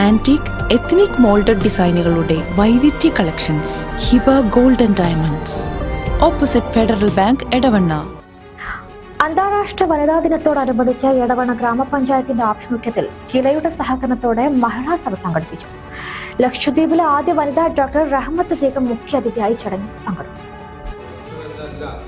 Antique ethnic moulded ഡിസൈനുകളുടെ വൈവിധ്യ collections Hiba golden diamonds opposite federal bank Edavanna. അന്താരാഷ്ട്ര വനിതാ ദിനത്തോടനുബന്ധിച്ച് എടവണ്ണ ഗ്രാമപഞ്ചായത്തിന്റെ ആഭിമുഖ്യത്തിൽ കിളയുടെ സഹകരണത്തോടെ മഹിളാ സഭ സംഘടിപ്പിച്ചു. ലക്ഷദ്വീപിലെ ആദ്യ വനിതാ ഡോക്ടർ റഹ്മത്ത് ബീഗം മുഖ്യാതിഥിയായി ചടങ്ങിൽ പങ്കെടുത്തു.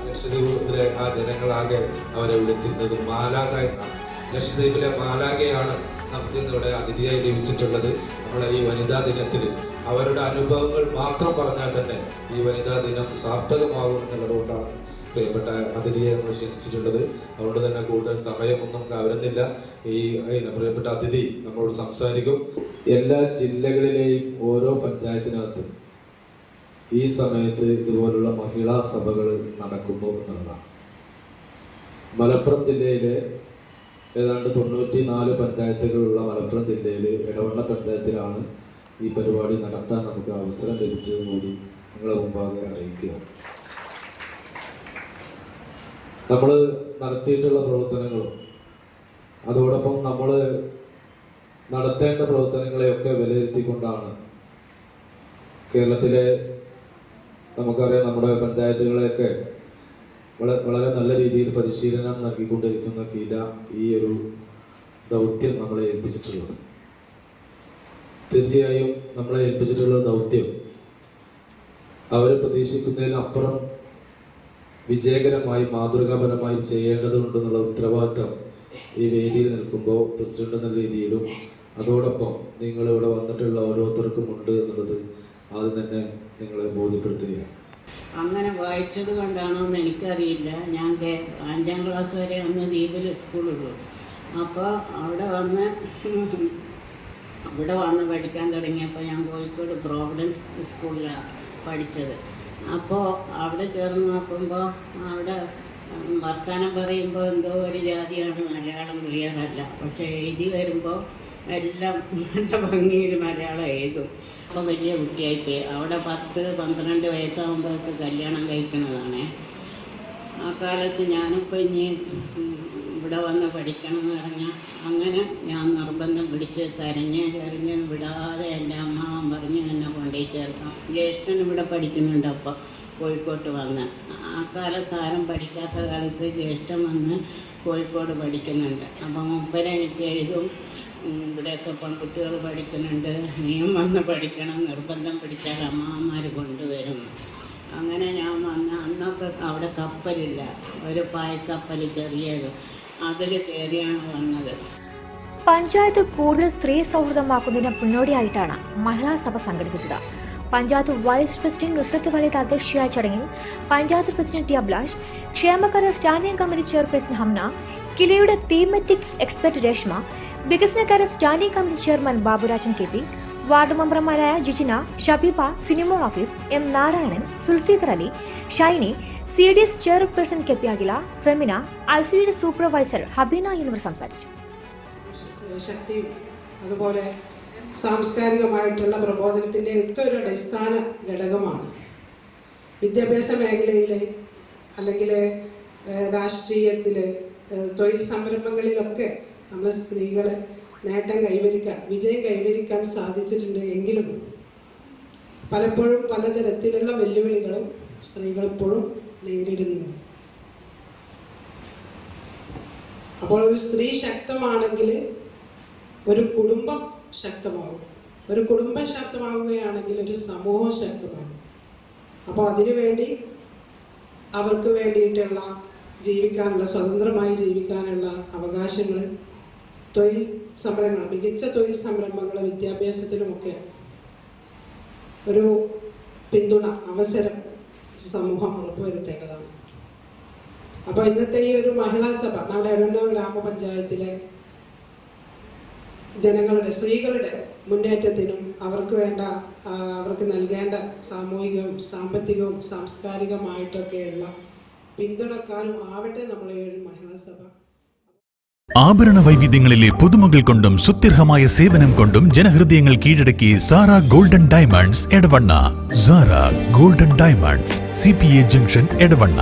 ലക്ഷദ്വീപിലെ ആ ജനങ്ങളാകെ അവരെ വിളിച്ചിരുന്നത് മാലാക എന്നാണ് ലക്ഷദ്വീപിലെ മാലാകയാണ് നമുക്ക് ഇവിടെ അതിഥിയായി ലഭിച്ചിട്ടുള്ളത് നമ്മളെ ഈ വനിതാ ദിനത്തിൽ അവരുടെ അനുഭവങ്ങൾ മാത്രം പറഞ്ഞാൽ തന്നെ ഈ വനിതാ ദിനം സാർത്ഥകമാകും എന്നുള്ളതുകൊണ്ടാണ് പ്രിയപ്പെട്ട അതിഥിയെ നമ്മൾ ക്ഷണിച്ചിട്ടുള്ളത് അതുകൊണ്ട് തന്നെ കൂടുതൽ സമയമൊന്നും കവരുന്നില്ല. ഈ പ്രിയപ്പെട്ട അതിഥി നമ്മളോട് സംസാരിക്കും. എല്ലാ ജില്ലകളിലെയും ഓരോ പഞ്ചായത്തിനകത്തും ഈ സമയത്ത് ഇതുപോലുള്ള മഹിളാ സഭകൾ നടക്കുന്നു എന്നുള്ളതാണ്. മലപ്പുറം ജില്ലയിലെ ഏതാണ്ട് തൊണ്ണൂറ്റി നാല് പഞ്ചായത്തുകളുള്ള മലപ്പുറം ജില്ലയിൽ ഇടവണ്ണ പഞ്ചായത്തിലാണ് ഈ പരിപാടി നടത്താൻ നമുക്ക് അവസരം ലഭിച്ചത് കൂടി നിങ്ങളെ മുമ്പാകെ അറിയിക്കുക. നമ്മൾ നടത്തിയിട്ടുള്ള പ്രവർത്തനങ്ങളും അതോടൊപ്പം നമ്മൾ നടത്തേണ്ട പ്രവർത്തനങ്ങളെയൊക്കെ വിലയിരുത്തിക്കൊണ്ടാണ് കേരളത്തിലെ നമുക്കറിയാം നമ്മുടെ പഞ്ചായത്തുകളെയൊക്കെ വളരെ നല്ല രീതിയിൽ പരിശീലനം നൽകിക്കൊണ്ടിരിക്കുന്ന കീല ഈ ഒരു ദൗത്യം നമ്മളെ ഏൽപ്പിച്ചിട്ടുള്ളത്. തീർച്ചയായും നമ്മളെ ഏൽപ്പിച്ചിട്ടുള്ള ദൗത്യം അവർ പ്രതീക്ഷിക്കുന്നതിനപ്പുറം വിജയകരമായി മാതൃകാപരമായി ചെയ്യേണ്ടതുണ്ടെന്നുള്ള ഉത്തരവാദിത്തം ഈ വേദിയിൽ നിൽക്കുമ്പോൾ പ്രസിഡന്റ് എന്ന രീതിയിലും അതോടൊപ്പം നിങ്ങൾ ഇവിടെ വന്നിട്ടുള്ള ഓരോരുത്തർക്കും ഉണ്ട് എന്നുള്ളത് ആദ്യം തന്നെ നിങ്ങളെ ബോധ്യപ്പെടുത്തുകയാണ്. അങ്ങനെ വായിച്ചത് കൊണ്ടാണോ എന്ന് എനിക്കറിയില്ല. ഞാൻ അഞ്ചാം ക്ലാസ് വരെ അന്ന് ദ്വീപിൽ സ്കൂളുള്ളൂ അപ്പോൾ അവിടെ വന്ന് ഇവിടെ വന്ന് പഠിക്കാൻ തുടങ്ങിയപ്പോൾ ഞാൻ കോഴിക്കോട് പ്രോവിഡൻസ് സ്കൂളിലാണ് പഠിച്ചത്. അപ്പോൾ അവിടെ ചേർന്ന് നോക്കുമ്പോൾ അവിടെ വർത്തമാനം പറയുമ്പോൾ എന്തോ ഒരു ജാതിയാണ് മലയാളം ക്ലിയറല്ല പക്ഷേ എഴുതി വരുമ്പോൾ എല്ലാം നല്ല ഭംഗിയിൽ മലയാളം എഴുതും. അപ്പോൾ വലിയ കുട്ടിയായിട്ട് അവിടെ പത്ത് പന്ത്രണ്ട് വയസ്സാകുമ്പോഴൊക്കെ കല്യാണം കഴിക്കണതാണ്. ആ കാലത്ത് ഞാനിപ്പോൾ ഇനി ഇവിടെ വന്ന് പഠിക്കണം എന്ന് പറഞ്ഞാൽ അങ്ങനെ ഞാൻ നിർബന്ധം പിടിച്ച് കരഞ്ഞ് കരഞ്ഞ് വിടാതെ എന്റെ അമ്മാവൻ പറഞ്ഞ് എന്നെ കൊണ്ടുപോയി ചേർക്കാം. ജ്യേഷ്ഠൻ ഇവിടെ പഠിക്കുന്നുണ്ട് അപ്പോൾ കോഴിക്കോട്ട് വന്ന്. ആ കാലക്കാരം പഠിക്കാത്ത കാലത്ത് ജ്യേഷ്ഠൻ വന്ന് കോഴിക്കോട് പഠിക്കുന്നുണ്ട്. അപ്പം മുപ്പര എനിക്ക് എഴുതും. ഇവിടെയൊക്കെ പെൺകുട്ടികൾ പഠിക്കുന്നുണ്ട്. നീയും വന്ന് പഠിക്കണം. നിർബന്ധം പിടിച്ചാൽ അമ്മാവന്മാർ കൊണ്ടുവരും. അങ്ങനെ ഞാൻ വന്ന് അന്നൊക്കെ അവിടെ കപ്പലില്ല. ഒരു പായ്ക്കപ്പൽ ചെറിയത്. അതിൽ കയറിയാണ് വന്നത്. പഞ്ചായത്ത് കൂടുതൽ സ്ത്രീ സൗഹൃദമാക്കുന്നതിന് മുന്നോടിയായിട്ടാണ് മഹിളാ സഭ സംഘടിപ്പിച്ചത്. പഞ്ചായത്ത് വൈസ് പ്രസിഡന്റ് നുസ്രത്ത് വലീദ് അധ്യക്ഷയായ ചടങ്ങിൽ പഞ്ചായത്ത് പ്രസിഡന്റ് ടി അബ്ലാഷ് ക്ഷേമകര സ്റ്റാൻഡിംഗ് കമ്മിറ്റി ചെയർപേഴ്സൺ ഹംന കിലയുടെ തീമറ്റിക് എക്സ്പെർട്ട് രേഷ്മ വികസനകാര്യ standing committee chairman Baburajan K P ward മെമ്പർമാരായ Jijina Shabeeba Sinima Afeef M Narayanan Sulfeeqar Ali Shiny C D S chairperson K P Akhila Femina I C supervisor Habeena എന്നിവർ സംസാരിച്ചു. ശക്തി അതുപോലെ സാംസ്കാരികമായിട്ടുള്ള പ്രബോധനത്തിന്റെ ഒക്കെ ഒരു അടിസ്ഥാന ഘടകമാണ്. വിദ്യാഭ്യാസ മേഖലയിൽ അല്ലെങ്കിൽ രാഷ്ട്രീയത്തിൽ തൊഴിൽ സംരംഭങ്ങളിലൊക്കെ നമ്മൾ സ്ത്രീകൾ നേട്ടം കൈവരിക്കാൻ വിജയം കൈവരിക്കാൻ സാധിച്ചിട്ടുണ്ട് എങ്കിലും പലപ്പോഴും പലതരത്തിലുള്ള വെല്ലുവിളികളും സ്ത്രീകൾ ഇപ്പോഴും നേരിടുന്നുണ്ട്. അപ്പോൾ ഒരു സ്ത്രീ ശക്തമാണെങ്കിൽ ഒരു കുടുംബം ശക്തമാകും. ഒരു കുടുംബം ശക്തമാകുകയാണെങ്കിൽ ഒരു സമൂഹം ശക്തമാകും. അപ്പോൾ അതിനു വേണ്ടി അവർക്ക് വേണ്ടിയിട്ടുള്ള ജീവിക്കാനുള്ള സ്വതന്ത്രമായി ജീവിക്കാനുള്ള അവകാശങ്ങൾ തൊഴിൽ സംരംഭങ്ങൾ മികച്ച തൊഴിൽ സംരംഭങ്ങൾ വിദ്യാഭ്യാസത്തിലുമൊക്കെ ഒരു പിന്തുണ അവസരം സമൂഹം ഉറപ്പുവരുത്തേണ്ടതാണ്. അപ്പോൾ ഇന്നത്തെ ഈ ഒരു മഹിളാ സഭ നമ്മുടെ എടവണ്ണ ഗ്രാമപഞ്ചായത്തിലെ ജനങ്ങളുടെ സ്ത്രീകളുടെ മുന്നേറ്റത്തിനും അവർക്ക് വേണ്ട അവർക്ക് നൽകേണ്ട സാമൂഹികവും സാമ്പത്തികവും സാംസ്കാരികമായിട്ടൊക്കെയുള്ള പിന്തുണക്കാനും ആവട്ടെ നമ്മളെ ഒരു മഹിളാസഭ. ആഭരണ വൈവിധ്യങ്ങളിലെ പുതുമകൾ കൊണ്ടും സുത്യർഹമായ സേവനം കൊണ്ടും ജനഹൃദയങ്ങൾ കീഴടക്കി Sara golden diamonds Edavanna. Sara golden diamonds C junction Edavanna.